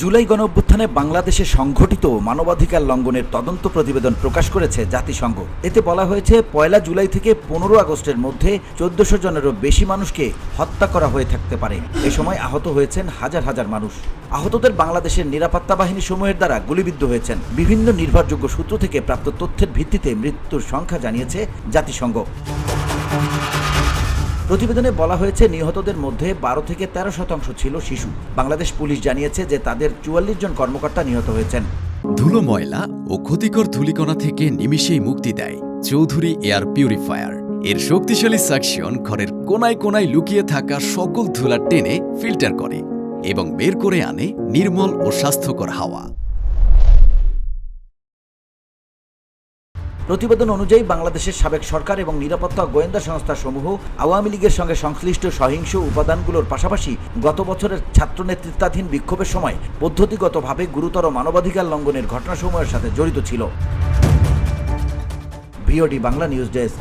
জুলাই গণ অভ্যুত্থানে বাংলাদেশে সংঘটিত মানবাধিকার লঙ্ঘনের তদন্ত প্রতিবেদন প্রকাশ করেছে জাতিসংঘ। এতে বলা হয়েছে, পয়লা জুলাই থেকে পনেরো আগস্টের মধ্যে চোদ্দশো জনেরও বেশি মানুষকে হত্যা করা হয়ে থাকতে পারে। এ সময় আহত হয়েছেন হাজার হাজার মানুষ। আহতদের বাংলাদেশের নিরাপত্তা বাহিনী সমূহের দ্বারা গুলিবিদ্ধ হয়েছেন। বিভিন্ন নির্ভরযোগ্য সূত্র থেকে প্রাপ্ত তথ্যের ভিত্তিতে মৃত্যুর সংখ্যা জানিয়েছে জাতিসংঘ। প্রতিবেদনে বলা হয়েছে, নিহতদের মধ্যে বারো থেকে তেরো শতাংশ ছিল শিশু। বাংলাদেশ পুলিশ জানিয়েছে যে তাদের চুয়াল্লিশ জন কর্মকর্তা নিহত হয়েছেন। ধুলো ময়লা ও ক্ষতিকর ধূলিকণা থেকে নিমিষেই মুক্তি দেয় চৌধুরী এয়ার পিউরিফায়ার। এর শক্তিশালী সাকশন ঘরের কোনায় কোনায় লুকিয়ে থাকা সকল ধুলা টেনে ফিল্টার করে এবং বের করে আনে নির্মল ও স্বাস্থ্যকর হাওয়া। প্রতিবেদন অনুযায়ী বাংলাদেশের সাবেক সরকার এবং নিরাপত্তা গোয়েন্দা সংস্থা সমূহ আওয়ামী লীগের সঙ্গে সংশ্লিষ্ট সহিংস উপাদানগুলোর পাশাপাশি গত বছরের ছাত্র নেতৃত্বাধীন বিক্ষোভের সময় পদ্ধতিগতভাবে গুরুতর মানবাধিকার লঙ্ঘনের ঘটনাসমূহের সাথে জড়িত ছিল। VOD Bangla news desk.